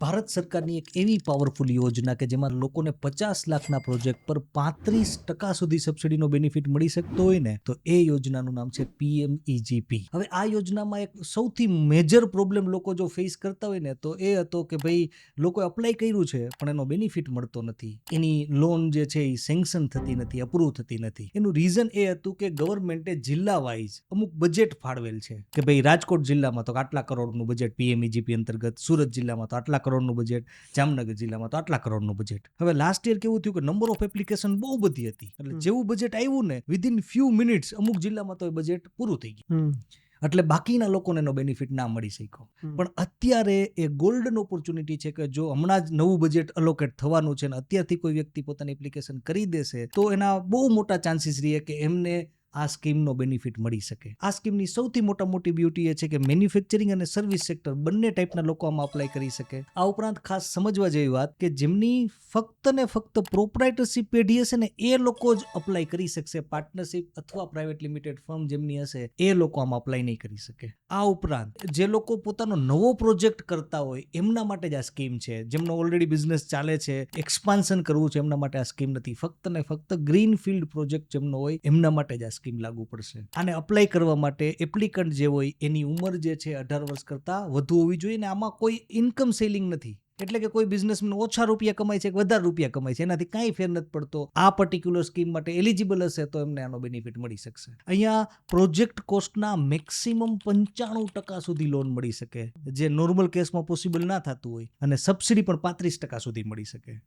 ભારત સરકારની એક એવી પાવરફુલ યોજના કે જેમાં લોકોને પચાસ લાખના પ્રોજેક્ટ પર પાંત્રીસ ટકા સુધી સબસિડીનો બેનિફિટ મળી શકતો હોય ને, તો એ યોજનાનું નામ છે પીએમઈજીપી હવે આ યોજનામાં એક સૌથી મેજર પ્રોબ્લેમ લોકો જો ફેસ કરતા હોય ને, તો એ હતો કે ભાઈ, લોકોએ અપ્લાય કર્યું છે, પણ એનો બેનિફિટ મળતો નથી. એની લોન જે છે એ સેન્કશન થતી નથી અપ્રૂવ થતી નથી. એનું રીઝન એ હતું કે ગવર્મેન્ટે જિલ્લા વાઇઝ અમુક બજેટ ફાળવેલ છે. કે ભાઈ રાજકોટ જિલ્લામાં તો આટલા કરોડનું બજેટ પીએમઈજીપી અંતર્ગત, સુરત જિલ્લામાં તો આટલા કરોડનું બજેટ જામનગર જિલ્લામાં તો આટલા કરોડનું બજેટ હવે લાસ્ટ યર કેવું થયું કે નંબર ઓફ એપ્લિકેશન બહુ બધી હતી. એટલે જેવું બજેટ આવ્યું ને વિધિન ફ્યુ મિનિટ્સ અમુક જિલ્લામાં તો એ બજેટ પૂરું થઈ ગયું. એટલે બાકીના લોકોને એનો બેનિફિટ ના મળી શક્યો. પણ અત્યારે એ ગોલ્ડન ઓપોર્ચ્યુનિટી છે કે જો હમણાં જ નવું બજેટ અલોકેટ થવાનું છે અને અત્યારથી કોઈ વ્યક્તિ પોતાની એપ્લિકેશન કરી દેશે તો એના બહુ મોટા ચાન્સીસ રહીએ કે એમને આ સ્કીમનો બેનિફિટ મળી શકે. આ સ્કીમની સૌથી મોટા મોટી બ્યુટી એ છે કે મેન્યુફેક્ચરિંગ અને સર્વિસ સેક્ટર બંને ટાઈપના લોકો આમાં અપ્લાય કરી શકે. આ ઉપરાંત ખાસ સમજવા જેવી વાત કે જેમની ફક્ત ને ફક્ત પ્રોપરાઇટરશીપ પેઢી હશે ને એ લોકો જ અપ્લાય કરી શકશે. પાર્ટનરશીપ અથવા પ્રાઇવેટ લિમિટેડ ફર્મ જેમની હશે એ લોકો આમાં અપ્લાય નહીં કરી શકે. આ ઉપરાંત જે લોકો પોતાનો નવો પ્રોજેક્ટ કરતા હોય એમના માટે જ આ સ્કીમ છે. જેમનો ઓલરેડી બિઝનેસ ચાલે છે એક્સપાન્શન કરવું છે એમના માટે આ સ્કીમ નથી. ફક્ત ને ફક્ત ગ્રીન ફિલ્ડ પ્રોજેક્ટ જેમનો હોય એમના માટે જ આ સ્કીમ લાગુ પડશે. આને અપ્લાય કરવા માટે એપ્લિકન્ટ જે હોય, એની ઉંમર જે છે અઢાર વર્ષ કરતાં વધુ હોવી જોઈએ ને આમાં કોઈ ઇન્કમ સેલિંગ નથી. એટલે કે કોઈ બિઝનેસમેન ઓછા રૂપિયા કમાય છે કે વધારે રૂપિયા કમાય છે, એનાથી કાંઈ ફેર નથી પડતો. આ પર્ટિક્યુલર સ્કીમ માટે એલિજિબલ હશે તો એમને આનો બેનિફિટ મળી શકશે. અહીંયા પ્રોજેક્ટ કોસ્ટના મેક્સિમમ પંચાણું ટકા સુધી લોન મળી શકે. જે નોર્મલ કેસમાં પોસિબલ ના થતું હોય અને સબસિડી પણ પાંત્રીસ ટકા સુધી મળી શકે.